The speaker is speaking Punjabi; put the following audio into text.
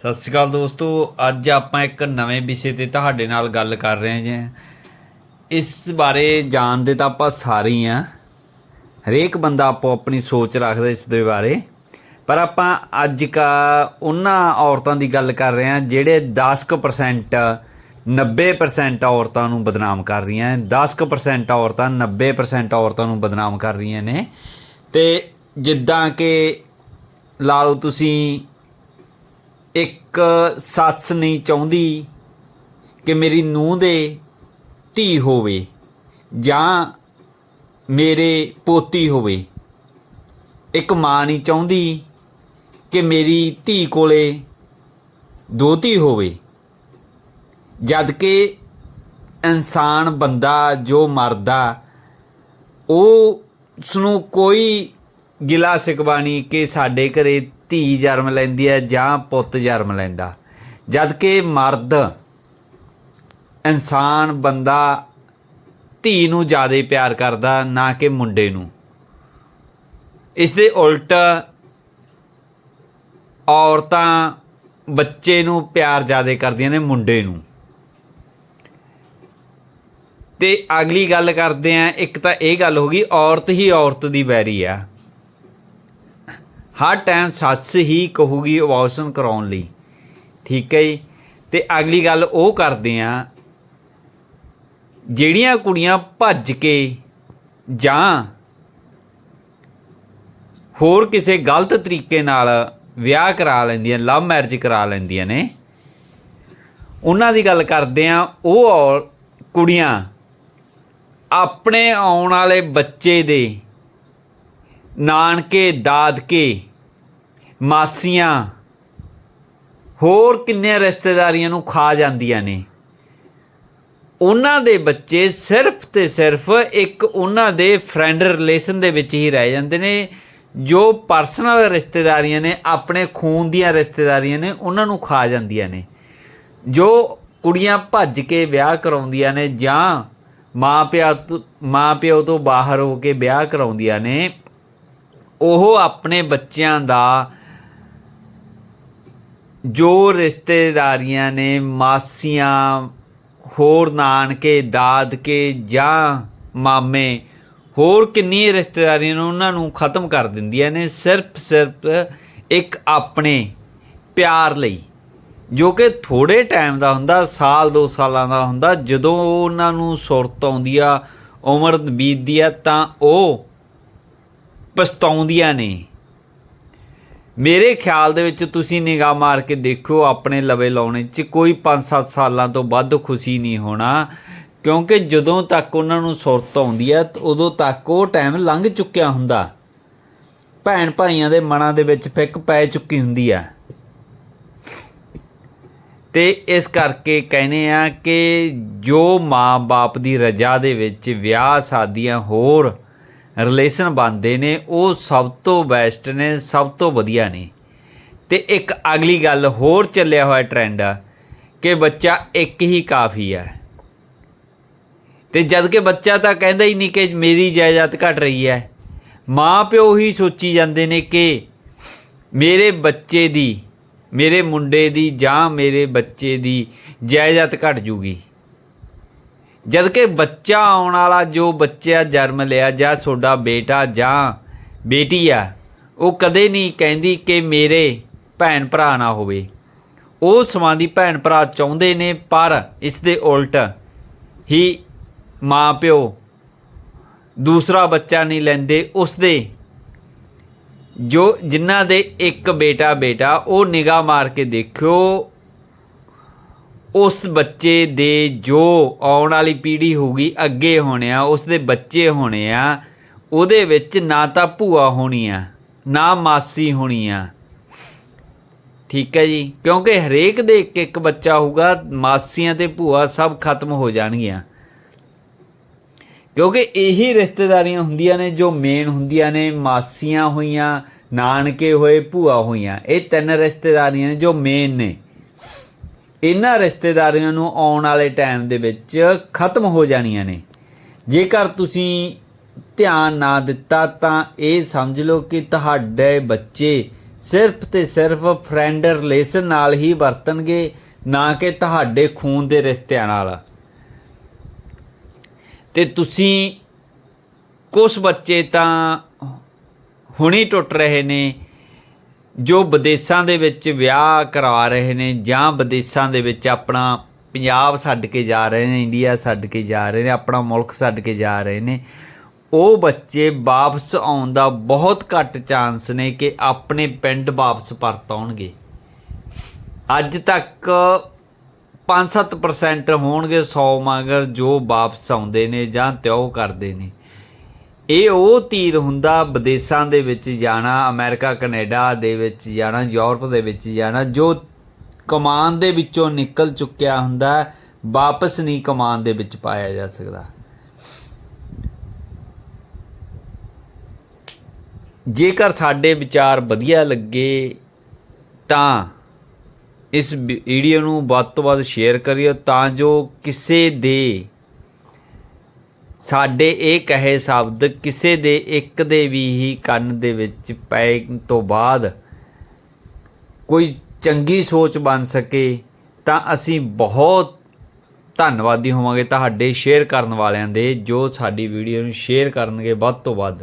ਸਤਿ ਸ਼੍ਰੀ ਅਕਾਲ ਦੋਸਤੋ, ਅੱਜ ਆਪਾਂ ਇੱਕ ਨਵੇਂ ਵਿਸ਼ੇ ਤੇ ਤੁਹਾਡੇ ਨਾਲ ਗੱਲ ਕਰ ਰਹੇ ਹਾਂ ਜੀ। ਇਸ ਬਾਰੇ ਜਾਣਦੇ ਤਾਂ ਆਪਾਂ ਸਾਰੇ ਹੀ ਆ ਹਰੇਕ ਬੰਦਾ ਆਪੋ ਆਪਣੀ ਸੋਚ ਰੱਖਦਾ ਇਸ ਦੇ ਬਾਰੇ। ਪਰ ਆਪਾਂ ਅੱਜ ਕਾ ਉਹਨਾਂ ਔਰਤਾਂ ਦੀ ਗੱਲ ਕਰ ਰਹੇ ਹਾਂ ਜਿਹੜੇ 10% 90% ਔਰਤਾਂ ਨੂੰ ਬਦਨਾਮ ਕਰ ਰਹੀਆਂ 10% ਔਰਤਾਂ 90% ਔਰਤਾਂ ਨੂੰ ਬਦਨਾਮ ਕਰ ਰਹੀਆਂ ਨੇ। ਤੇ ਜਿੱਦਾਂ ਕਿ ਲਾ ਲਓ ਤੁਸੀਂ ਇੱਕ ਸੱਸ ਨਹੀਂ ਚਾਹੁੰਦੀ ਕਿ ਮੇਰੀ ਨੂੰਹ ਦੇ ਧੀ ਹੋਵੇ ਜਾਂ ਮੇਰੇ ਪੋਤੀ ਹੋਵੇ। ਇੱਕ ਮਾਂ ਨਹੀਂ ਚਾਹੁੰਦੀ ਕਿ ਮੇਰੀ ਧੀ ਕੋਲੇ ਦੋਤੀ ਹੋਵੇ। ਜਦ ਕਿ ਇਨਸਾਨ ਬੰਦਾ ਜੋ ਮਰਦਾ, ਉਹ ਉਸਨੂੰ ਕੋਈ ਗਿਲਾ ਸਿਕਵਾ ਨਹੀਂ ਕਿ ਸਾਡੇ ਘਰੇ ਧੀ ਜਨਮ ਲੈਂਦੀ ਹੈ ਜਾਂ ਪੁੱਤ ਜਨਮ ਲੈਂਦਾ। ਜਦ ਕਿ ਮਰਦ ਇਨਸਾਨ ਬੰਦਾ ਧੀ ਨੂੰ ਜ਼ਿਆਦਾ ਪਿਆਰ ਕਰਦਾ, ਨਾ ਕਿ ਮੁੰਡੇ ਨੂੰ। ਇਸ ਦੇ ਉਲਟ ਔਰਤਾਂ ਬੱਚੇ ਨੂੰ ਪਿਆਰ ਜ਼ਿਆਦਾ ਕਰਦੀਆਂ ਨੇ ਮੁੰਡੇ ਨੂੰ। ਤੇ ਅਗਲੀ ਗੱਲ ਕਰਦੇ ਆ ਇੱਕ ਤਾਂ ਇਹ ਗੱਲ ਹੋ ਗਈ, ਔਰਤ ਹੀ ਔਰਤ ਦੀ ਵੈਰੀ ਆ। ਹਰ ਟਾਈਮ ਸੱਸ ਹੀ ਕਹੂਗੀ ਅਬੋਰਸ਼ਨ ਕਰਾਉਣ ਲਈ। ਠੀਕ ਹੈ ਜੀ? ਤੇ ਅਗਲੀ ਗੱਲ ਉਹ ਕਰਦੇ ਆ, ਜਿਹੜੀਆਂ ਕੁੜੀਆਂ ਭੱਜ ਕੇ ਜਾਂ ਹੋਰ ਕਿਸੇ ਗਲਤ ਤਰੀਕੇ ਨਾਲ ਵਿਆਹ ਕਰਾ ਲੈਂਦੀਆਂ, ਲਵ ਮੈਰਿਜ ਕਰਾ ਲੈਂਦੀਆਂ ਨੇ, ਉਹਨਾਂ ਦੀ ਗੱਲ ਕਰਦੇ ਆ, ਉਹ ਔਰ ਕੁੜੀਆਂ ਆਪਣੇ ਆਉਣ ਵਾਲੇ ਬੱਚੇ ਦੇ ਨਾਨਕੇ, ਦਾਦਕੇ ਮਾਸੀਆਂ, ਹੋਰ ਕਿੰਨੇ ਰਿਸ਼ਤੇਦਾਰੀਆਂ ਨੂੰ ਖਾ ਜਾਂਦੀਆਂ ਨੇ? ਉਹਨਾਂ ਦੇ ਬੱਚੇ ਸਿਰਫ ਤੇ ਸਿਰਫ ਇੱਕ ਉਹਨਾਂ ਦੇ ਫਰੈਂਡ ਰਿਲੇਸ਼ਨ ਦੇ ਵਿੱਚ ਹੀ ਰਹਿ ਜਾਂਦੇ ਨੇ, ਜੋ ਪਰਸਨਲ ਰਿਸ਼ਤੇਦਾਰੀਆਂ ਨੇ, ਆਪਣੇ ਖੂਨ ਦੀਆਂ ਰਿਸ਼ਤੇਦਾਰੀਆਂ ਨੇ, ਉਹਨਾਂ ਨੂੰ ਖਾ ਜਾਂਦੀਆਂ ਨੇ। ਜੋ ਕੁੜੀਆਂ ਭੱਜ ਕੇ ਵਿਆਹ ਕਰਾਉਂਦੀਆਂ ਨੇ ਜਾਂ ਮਾਂ ਪਿਓ ਮਾਂ ਪਿਓ ਤੋਂ ਬਾਹਰ ਹੋ ਕੇ ਵਿਆਹ ਕਰਾਉਂਦੀਆਂ ਨੇ, ਉਹ ਆਪਣੇ ਬੱਚਿਆਂ ਦਾ ਜੋ ਰਿਸ਼ਤੇਦਾਰੀਆਂ ਨੇ ਮਾਸੀਆਂ, ਹੋਰ ਨਾਨਕੇ, ਦਾਦਕੇ ਜਾਂ ਮਾਮੇ, ਹੋਰ ਕਿੰਨੀ ਰਿਸ਼ਤੇਦਾਰੀਆਂ ਨੂੰ ਉਹਨਾਂ ਨੂੰ ਖਤਮ ਕਰ ਦਿੰਦੀਆਂ ਨੇ ਸਿਰਫ ਸਿਰਫ ਇੱਕ ਆਪਣੇ ਪਿਆਰ ਲਈ, ਜੋ ਕਿ ਥੋੜੇ ਟਾਈਮ ਦਾ ਹੁੰਦਾ, ਸਾਲ ਦੋ ਸਾਲਾਂ ਦਾ ਹੁੰਦਾ, ਜਦੋਂ ਉਹਨਾਂ ਨੂੰ ਸੁਰਤ ਆਉਂਦੀ ਆ, ਉਮਰ ਬੀਤਦੀ ਆ, ਤਾਂ ਉਹ ਪਛਤਾਉਂਦੀਆਂ ਨੇ। ਮੇਰੇ ਖਿਆਲ ਦੇ ਵਿੱਚ ਤੁਸੀਂ ਨਿਗਾਹ ਮਾਰ ਕੇ ਦੇਖੋ, ਆਪਣੇ ਲਵੇ ਲਾਉਣੇ 'ਚ ਕੋਈ 5-7 ਸਾਲਾਂ ਤੋਂ ਵੱਧ ਖੁਸ਼ੀ ਨਹੀਂ ਹੋਣਾ। ਕਿਉਂਕਿ ਜਦੋਂ ਤੱਕ ਉਹਨਾਂ ਨੂੰ ਸੁਰਤ ਆਉਂਦੀ ਹੈ ਉਦੋਂ ਤੱਕ ਉਹ ਟਾਈਮ ਲੰਘ ਚੁੱਕਿਆ ਹੁੰਦਾ। ਭੈਣ ਭਾਈਆਂ ਦੇ ਮਨਾਂ ਦੇ ਵਿੱਚ ਫਿੱਕ ਪੈ ਚੁੱਕੀ ਹੁੰਦੀ ਆ ਤੇ ਇਸ ਕਰਕੇ ਕਹਿੰਦੇ ਆ ਕਿ ਜੋ ਮਾਂ-ਬਾਪ ਦੀ ਰਜ਼ਾ ਦੇ ਵਿੱਚ ਵਿਆਹ ਸ਼ਾਦੀਆਂ ਹੋਰ ਰਿਲੇਸ਼ਨ ਬਣਦੇ ਨੇ, ਉਹ ਸਭ ਤੋਂ ਬੈਸਟ ਨੇ, ਸਭ ਤੋਂ ਵਧੀਆ ਨੇ। ਤੇ ਇੱਕ ਅਗਲੀ ਗੱਲ ਹੋਰ ਚੱਲਿਆ ਹੋਇਆ ਟ੍ਰੈਂਡ ਆ, ਕਿ ਬੱਚਾ ਇੱਕ ਹੀ ਕਾਫੀ ਹੈ ਤੇ ਜਦ ਕਿ ਬੱਚਾ ਤਾਂ ਕਹਿੰਦਾ ਹੀ ਨਹੀਂ ਕਿ ਮੇਰੀ ਜਾਇਦਾਦ ਘਟ ਰਹੀ ਹੈ। ਮਾਂ ਪਿਓ ਹੀ ਸੋਚੀ ਜਾਂਦੇ ਨੇ ਕਿ ਮੇਰੇ ਬੱਚੇ ਦੀ, ਮੇਰੇ ਮੁੰਡੇ ਦੀ ਜਾਂ ਮੇਰੇ ਬੱਚੇ ਦੀ ਜਾਇਦਾਦ ਘਟ ਜੂਗੀ। ਜਦ ਕਿ ਬੱਚਾ ਆਉਣ ਵਾਲਾ ਜੋ ਬੱਚਾ ਜਨਮ ਲਿਆ ਜਾਂ ਤੁਹਾਡਾ ਬੇਟਾ ਜਾਂ ਬੇਟੀ ਆ, ਉਹ ਕਦੇ ਨਹੀਂ ਕਹਿੰਦੀ ਕਿ ਮੇਰੇ ਭੈਣ ਭਰਾ ਨਾ ਹੋਵੇ। ਉਹ ਸਮਾਂ ਦੀ ਭੈਣ ਭਰਾ ਚਾਹੁੰਦੇ ਨੇ, ਪਰ ਇਸ ਦੇ ਉਲਟ ਹੀ ਮਾਂ ਪਿਓ ਦੂਸਰਾ ਬੱਚਾ ਨਹੀਂ ਲੈਂਦੇ, ਉਸ ਦੇ ਜੋ ਜਿਨ੍ਹਾਂ ਦੇ ਇੱਕ ਬੇਟਾ ਬੇਟਾ ਉਹ ਨਿਗਾਹ ਮਾਰ ਕੇ ਦੇਖਿਓ ਉਸ ਬੱਚੇ ਦੇ ਜੋ ਆਉਣ ਵਾਲੀ ਪੀੜ੍ਹੀ ਹੋਊਗੀ, ਅੱਗੇ ਹੋਣੇ ਆ, ਉਸ ਦੇ ਬੱਚੇ ਹੋਣੇ ਆ, ਉਹਦੇ ਵਿੱਚ ਨਾ ਤਾਂ ਭੂਆ ਹੋਣੀ ਆ, ਨਾ ਮਾਸੀ ਹੋਣੀ ਆ। ਠੀਕ ਹੈ ਜੀ? ਕਿਉਂਕਿ ਹਰੇਕ ਦੇ ਇੱਕ ਇੱਕ ਬੱਚਾ ਹੋਊਗਾ, ਮਾਸੀਆਂ ਤੇ ਭੂਆ ਸਭ ਖਤਮ ਹੋ ਜਾਣਗੀਆਂ। ਕਿਉਂਕਿ ਇਹੀ ਰਿਸ਼ਤੇਦਾਰੀਆਂ ਹੁੰਦੀਆਂ ਨੇ, ਜੋ ਮੇਨ ਹੁੰਦੀਆਂ ਨੇ, ਮਾਸੀਆਂ ਹੋਈਆਂ, ਨਾਨਕੇ ਹੋਏ, ਭੂਆ ਹੋਈਆਂ। ਇਹ ਤਿੰਨ ਰਿਸ਼ਤੇਦਾਰੀਆਂ ਨੇ ਜੋ ਮੇਨ ਨੇ। ਇਹਨਾਂ ਰਿਸ਼ਤੇਦਾਰੀਆਂ ਨੂੰ ਆਉਣ ਵਾਲੇ ਟਾਈਮ ਦੇ ਵਿੱਚ ਖਤਮ ਹੋ ਜਾਣੀਆਂ ਨੇ। ਜੇਕਰ ਤੁਸੀਂ ਧਿਆਨ ਨਾ ਦਿੱਤਾ ਤਾਂ ਇਹ ਸਮਝ ਲਓ ਕਿ ਤੁਹਾਡੇ ਬੱਚੇ ਸਿਰਫ ਤੇ ਸਿਰਫ ਫਰੈਂਡ ਰਿਲੇਸ਼ਨ ਨਾਲ ਹੀ ਵਰਤਣਗੇ, ਨਾ ਕਿ ਤੁਹਾਡੇ ਖੂਨ ਦੇ ਰਿਸ਼ਤਿਆਂ ਨਾਲ। ਤੇ ਤੁਸੀਂ ਕੁਝ ਬੱਚੇ ਤਾਂ ਹੁਣੀ ਟੁੱਟ ਰਹੇ ਨੇ। ਜੋ ਵਿਦੇਸ਼ਾਂ ਦੇ ਵਿੱਚ ਵਿਆਹ ਕਰਾ ਰਹੇ ਨੇ ਜਾਂ ਵਿਦੇਸ਼ਾਂ ਦੇ ਵਿੱਚ ਆਪਣਾ ਪੰਜਾਬ ਛੱਡ ਕੇ ਜਾ ਰਹੇ ਨੇ, ਇੰਡੀਆ ਛੱਡ ਕੇ ਜਾ ਰਹੇ ਨੇ, ਆਪਣਾ ਮੁਲਕ ਛੱਡ ਕੇ ਜਾ ਰਹੇ ਨੇ, ਉਹ ਬੱਚੇ ਵਾਪਸ ਆਉਣ ਦਾ ਬਹੁਤ ਘੱਟ ਚਾਂਸ ਨੇ ਕਿ ਆਪਣੇ ਪਿੰਡ ਵਾਪਸ ਪਰਤ ਆਉਣਗੇ। ਅੱਜ ਤੱਕ 5-7% ਹੋਣਗੇ 100 ਮਗਰ ਜੋ ਵਾਪਸ ਆਉਂਦੇ ਨੇ ਜਾਂ ਤਿਉ ਕਰਦੇ ਨੇ। ਇਹ ਉਹ ਤੀਰ ਹੁੰਦਾ ਵਿਦੇਸ਼ਾਂ ਦੇ ਵਿੱਚ ਜਾਣਾ, ਅਮਰੀਕਾ, ਕੈਨੇਡਾ ਦੇ ਵਿੱਚ ਜਾਣਾ, ਯੂਰਪ ਦੇ ਵਿੱਚ ਜਾਣਾ, ਜੋ ਕਮਾਨ ਦੇ ਵਿੱਚੋਂ ਨਿਕਲ ਚੁੱਕਿਆ ਹੁੰਦਾ, ਵਾਪਸ ਨਹੀਂ ਕਮਾਨ ਦੇ ਵਿੱਚ ਪਾਇਆ ਜਾ ਸਕਦਾ। ਜੇਕਰ ਸਾਡੇ ਵਿਚਾਰ ਵਧੀਆ ਲੱਗੇ, ਤਾਂ ਇਸ ਵੀ- ਵੀਡੀਓ ਨੂੰ ਵੱਧ ਤੋਂ ਵੱਧ ਸ਼ੇਅਰ ਕਰਿਓ, ਤਾਂ ਜੋ ਕਿਸੇ ਦੇ ਸਾਡੇ ਇਹ ਕਹੇ ਸ਼ਬਦ ਕਿਸੇ ਦੇ ਇੱਕ ਦੇ ਵੀ ਹੀ ਕੰਨ ਦੇ ਵਿੱਚ ਪੈਣ ਤੋਂ ਬਾਅਦ ਕੋਈ ਚੰਗੀ ਸੋਚ ਬਣ ਸਕੇ ਤਾਂ ਅਸੀਂ ਬਹੁਤ ਧੰਨਵਾਦੀ ਹੋਵਾਂਗੇ ਤੁਹਾਡੇ ਸ਼ੇਅਰ ਕਰਨ ਵਾਲਿਆਂ ਦੇ ਜੋ ਸਾਡੀ ਵੀਡੀਓ ਨੂੰ ਸ਼ੇਅਰ ਕਰਨਗੇ ਵੱਧ ਤੋਂ ਵੱਧ।